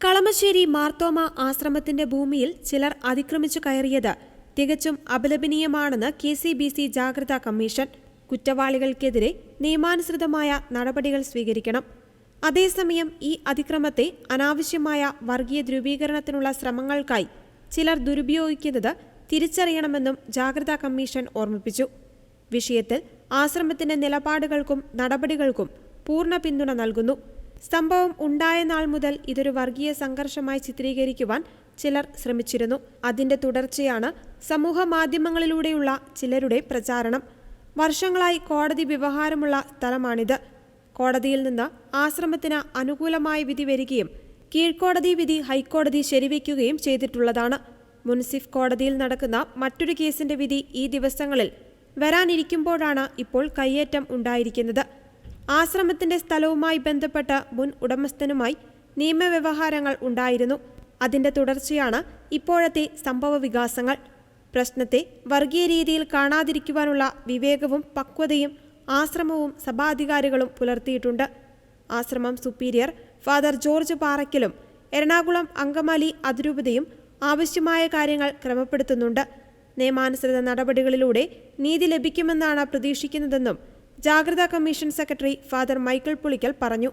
കളമശ്ശേരി മാർത്തോമ ആശ്രമത്തിന്റെ ഭൂമിയിൽ ചിലർ അതിക്രമിച്ചു കയറിയത് തികച്ചും അപലപനീയമാണെന്ന് കെ സി ബി സി ജാഗ്രതാ കമ്മീഷൻ കുറ്റവാളികൾക്കെതിരെ നിയമാനുസൃതമായ നടപടികൾ സ്വീകരിക്കണം. അതേസമയം ഈ അതിക്രമത്തെ അനാവശ്യമായ വർഗീയ ധ്രുവീകരണത്തിനുള്ള ശ്രമങ്ങൾക്കായി ചിലർ ദുരുപയോഗിക്കുന്നത് തിരിച്ചറിയണമെന്നും ജാഗ്രതാ കമ്മീഷൻ ഓർമ്മിപ്പിച്ചു. വിഷയത്തിൽ ആശ്രമത്തിന്റെ നിലപാടുകൾക്കും നടപടികൾക്കും പൂർണ പിന്തുണ നൽകുന്നു. സംഭവം ഉണ്ടായ നാൾ മുതൽ ഇതൊരു വർഗീയ സംഘർഷമായി ചിത്രീകരിക്കുവാൻ ചിലർ ശ്രമിച്ചിരുന്നു. അതിന്റെ തുടർച്ചയാണ് സമൂഹ മാധ്യമങ്ങളിലൂടെയുള്ള ചിലരുടെ പ്രചാരണം. വർഷങ്ങളായി കോടതി വ്യവഹാരമുള്ള സ്ഥലമാണിത്. കോടതിയിൽ നിന്ന് ആശ്രമത്തിന് അനുകൂലമായ വിധി വരികയും കീഴ്ക്കോടതി വിധി ഹൈക്കോടതി ശരിവയ്ക്കുകയും ചെയ്തിട്ടുള്ളതാണ്. മുൻസിഫ് കോടതിയിൽ നടക്കുന്ന മറ്റൊരു കേസിന്റെ വിധി ഈ ദിവസങ്ങളിൽ വരാനിരിക്കുമ്പോഴാണ് ഇപ്പോൾ കയ്യേറ്റം ഉണ്ടായിരിക്കുന്നത്. ആശ്രമത്തിന്റെ സ്ഥലവുമായി ബന്ധപ്പെട്ട മുൻ ഉടമസ്ഥനുമായി നിയമവ്യവഹാരങ്ങൾ ഉണ്ടായിരുന്നു. അതിന്റെ തുടർച്ചയാണ് ഇപ്പോഴത്തെ സംഭവ വികാസങ്ങൾ. പ്രശ്നത്തെ വർഗീയ രീതിയിൽ കാണാതിരിക്കുവാനുള്ള വിവേകവും പക്വതയും ആശ്രമവും സഭാധികാരികളും പുലർത്തിയിട്ടുണ്ട്. ആശ്രമം സുപ്പീരിയർ ഫാദർ ജോർജ് പാറയ്ക്കലും എറണാകുളം അങ്കമാലി അതിരൂപതയും ആവശ്യമായ കാര്യങ്ങൾ ക്രമപ്പെടുത്തുന്നുണ്ട്. നിയമാനുസൃത നടപടികളിലൂടെ നീതി ലഭിക്കുമെന്നാണ് പ്രതീക്ഷിക്കുന്നതെന്നും ജാഗ്രതാ commission secretary father Michael Pulickal പറഞ്ഞു